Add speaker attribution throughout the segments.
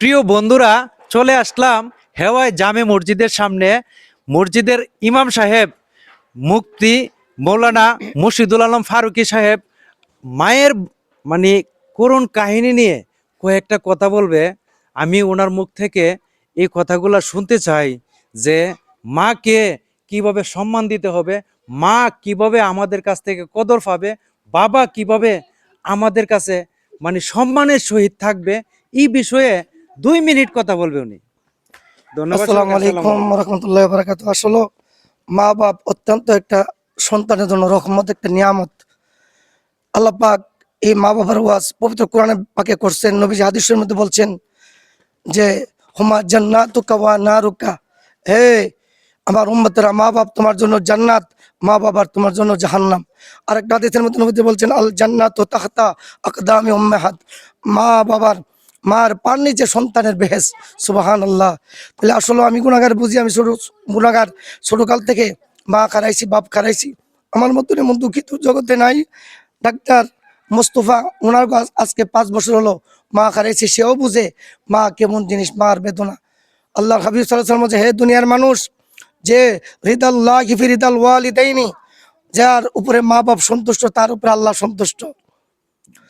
Speaker 1: প্রিয় বন্ধুরা, চলে আসলাম হেওয়ায় জামে মসজিদের সামনে। মসজিদের ইমাম সাহেব মুক্তি মৌলানা মুর্শিদুল আলম ফারুকি সাহেব, মায়ের মানে করুণ কাহিনী নিয়ে কয়েকটা কথা বলবে। আমি ওনার মুখ থেকে এই কথাগুলো শুনতে চাই যে, মাকে কীভাবে সম্মান দিতে হবে, মা কীভাবে আমাদের কাছ থেকে কদর পাবে, বাবা কীভাবে আমাদের কাছে মানে সম্মানের সহিত থাকবে, এই বিষয়ে দুই মিনিট কথা বলবে উনি। ধন্যবাদ
Speaker 2: আসসালামু আলাইকুম রহমতুল্লাহ বারাকাত আসলে মা বাপ অত্যন্ত একটা সন্তানের জন্য রহমত একটা নিয়ামত। আল্লাহ পাক এই মা বাবার ওয়াজ পবিত্র কোরআনে পাকে করছেন নবীজি হাদিসের মধ্যে বলছেন যে হুমা জান্নাতুকা ওয়া নারুকা। হে আমার উম্মতেরা মা বাপ তোমার জন্য জান্নাত মা বাবার তোমার জন্য জাহান্নাম। আরেকটা হাদিসের মধ্যে নবীজি বলছেন আল জান্নাতু তাহতা আকদামি উম্মাহাত। মা বাবার মার পার নিচে সন্তানের বেহেস সুবাহান আল্লাহ তাহলে আসলে আমি গুণাগার বুঝি, আমি ছোট গুণাগার ছোটকাল থেকে মা খারাইছি, বাপ খারাইছি। আমার মতন এমন দুঃখিত, জগতে নাই। ডাক্তার মোস্তফা ওনার আজ- আজকে পাঁচ বছর হলো মা খারাইছি, সেও বুঝে, মা কেমন জিনিস, মার বেদনা। আল্লাহ হাবিব সাল্লাহ বলছে, হে দুনিয়ার মানুষ, যে হৃদাল্লাহ হিফি হৃদাল ওয়ালি দেয়নি যার উপরে মা বাপ সন্তুষ্ট, তার উপরে আল্লাহ সন্তুষ্ট।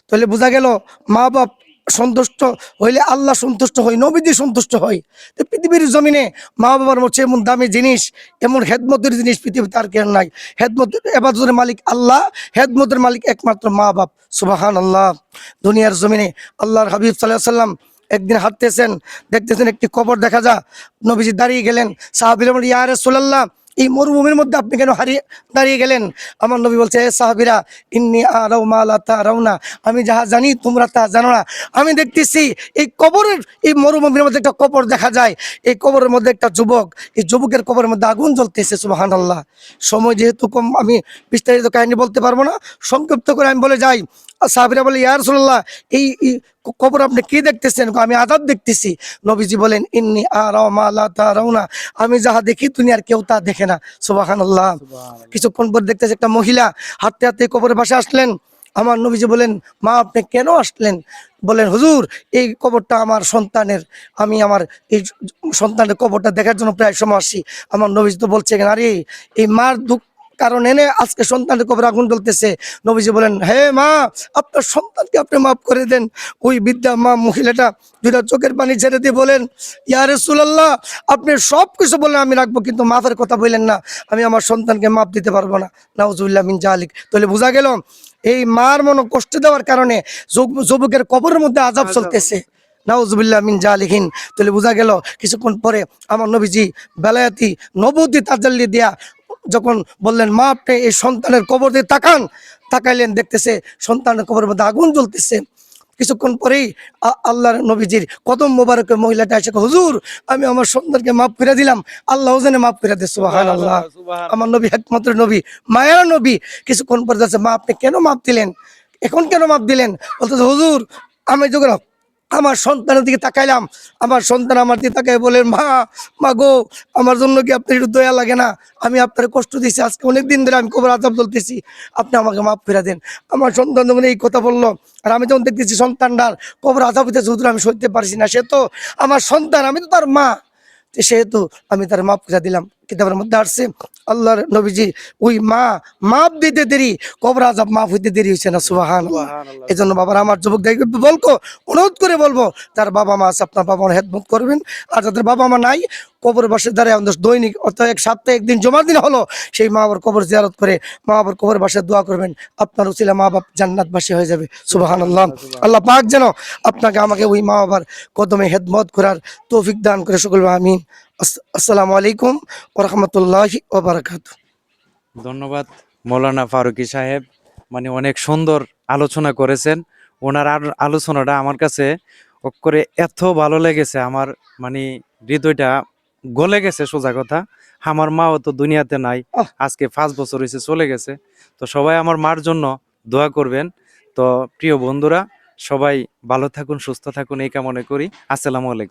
Speaker 2: তাহলে বোঝা গেল মা বাপ সন্তুষ্ট হইলে আল্লাহ সন্তুষ্ট হয়, নবীজি সন্তুষ্ট হয়। তো পৃথিবীর জমিনে মা বাবার হচ্ছে এমন দামি জিনিস, এমন হেদমতের জিনিস পৃথিবীতে আর কেন নাই। হেদমত এবাদতের মালিক আল্লাহ, হেদমতের মালিক একমাত্র মা বাপ সুবাহান আল্লাহ দুনিয়ার জমিনে আল্লাহর হাবিব সাল্লাহ সাল্লাম একদিন হাঁটতেছেন, দেখতেছেন একটি কবর দেখা যা নবীজি দাঁড়িয়ে গেলেন। সাহাবিল ইয়ারে সোল্লাহ এই মরুভূমির মধ্যে আপনি কেন হারিয়ে দাঁড়িয়ে গেলেন? আমার নবী বলছে, এ সাহাবিরা, ইন্নি আরাও মালা তা রাউনা আমি যাহা জানি, তোমরা তা জানো না। আমি দেখতেছি এই কবরের, এই মরুভূমির মধ্যে একটা কবর দেখা যায়। এই কবরের মধ্যে একটা যুবক, এই যুবকের কবরের মধ্যে আগুন জ্বলতেছে সুবাহান আল্লাহ সময় যেহেতু কম, আমি বিস্তারিত কাহিনী বলতে পারব না। সংক্ষিপ্ত করে আমি বলে যাই। সাহাবিরা বলে ইয়ার সাল্লাহ এই কবর আপনি কি দেখতেছেন? আমি আজাদ দেখতেছি। নবীজি বলেন ইন্নি মালা আমি যাহা দেখি দুনিয়ার কেউ তা দেখে না। সুবাহান আল্লাহ কিছুক্ষণ পর দেখতেছে একটা মহিলা হাঁটতে হাঁটতে কবরের পাশে আসলেন। আমার নবীজি বলেন মা আপনি কেন আসলেন? বলেন হুজুর এই কবরটা আমার সন্তানের আমি আমার এই সন্তানের কবরটা দেখার জন্য প্রায় সময় আসি। আমার নবীজি তো বলছে আরে এই মার দুঃখ কারণ এনে আজকে সন্তানের কবর আগুন জ্বলতেছে। নবীজি বলেন হে মা আপনার সন্তানকে আপনি মাফ করে দেন। ওই বিদ্যা মা মহিলাটা দুটা চোখের পানি ছেড়ে দিয়ে বলেন ইয়ারে সুলাল্লাহ আপনি সব কিছু বলেন আমি রাখব কিন্তু মাফের কথা বললেন না। আমি আমার সন্তানকে মাপ দিতে পারব না। নাউজুবিল্লাহ মিন জালিক। তাহলে বোঝা গেল এই মার মনে কষ্ট দেওয়ার কারণে যুবকের কবরের মধ্যে আজাব চলতেছে। নাউজুবিল্লাহ মিন জালিহিন তাহলে বোঝা গেল কিছুক্ষণ পরে আমার নবীজি বেলায়াতি নবতী তাজাল্লি দিয়া যখন বললেন মা আপনি এই সন্তানের কবর দিয়ে তাকান। তাকাইলেন দেখতেছে সন্তানের কবরের মধ্যে আগুন জ্বলতেছে। কিছুক্ষণ পরেই আল্লাহর নবীজির কদম মোবারক মহিলাটা এসে হুজুর আমি আমার সন্তানকে মাফ করে দিলাম। আল্লাহ জানে মাফ করে দে সুবাহান আল্লাহ আমার নবী একমাত্র নবী মায়ের নবী। কিছুক্ষণ পরে যাচ্ছে মা আপনি কেন মাপ দিলেন? এখন কেন মাপ দিলেন? বলতেছে হুজুর আমি যখন আমার সন্তানের দিকে তাকাইলাম। আমার সন্তান আমার দিকে তাকাই বলেন, মা মা গো, আমার জন্য কি আপনার একটু দয়া লাগে না? আমি আপনার কষ্ট দিয়েছি, আজকে অনেক দিন ধরে আমি কবর আজাব চলতেছি আপনি আমাকে মাফ ফিরা দেন। আমার সন্তান যখন এই কথা বলল, আর আমি যখন দেখতেছি সন্তানটার কবর আজাব হইতেছে, হুজুর, আমি সইতে পারছি না। সে তো আমার সন্তান, আমি তো তার মা। সেহেতু আমি তার মাপ করে দিলাম। কিতাবের মধ্যে আসছে আল্লাহর নবীজি ওই মা মাপ দিতে দেরি কবর আজাব মাফ হইতে দেরি হয়েছে না সুবাহান এই জন্য বাবার আমার যুবক বলব অনুরোধ করে বলব তার বাবা মা আছে আপনার বাবা হেদমত করবেন। আর যাদের বাবা মা নাই কবর বাসে আমাদের দৈনিক অর্থাৎ এক সপ্তাহে একদিন জমার দিন হলো সেই মা বাবার কবর জিয়ারত করে মা বাবার কবর বাসায় দোয়া করবেন আপনার উচিলা মা বাপ জান্নাতবাসী হয়ে যাবে সুবাহান আল্লাহ আল্লাহ পাক যেন আপনাকে আমাকে ওই মা বাবার কদমে হেদমত করার তৌফিক দান করে সকল আমিন। আসসালামু আলাইকুম ওরহমতুল্লাহ ওবরাকাত।
Speaker 1: ধন্যবাদ মৌলানা ফারুকি সাহেব মানে অনেক সুন্দর আলোচনা করেছেন। ওনার আর আলোচনাটা আমার কাছে করে এত ভালো লেগেছে আমার মানে হৃদয়টা গলে গেছে সোজা কথা। আমার মাও তো দুনিয়াতে নাই আজকে পাঁচ বছর হয়েছে চলে গেছে। তো সবাই আমার মার জন্য দোয়া করবেন। তো প্রিয় বন্ধুরা সবাই ভালো থাকুন সুস্থ থাকুন এই কামনা করি। আসসালামু আলাইকুম।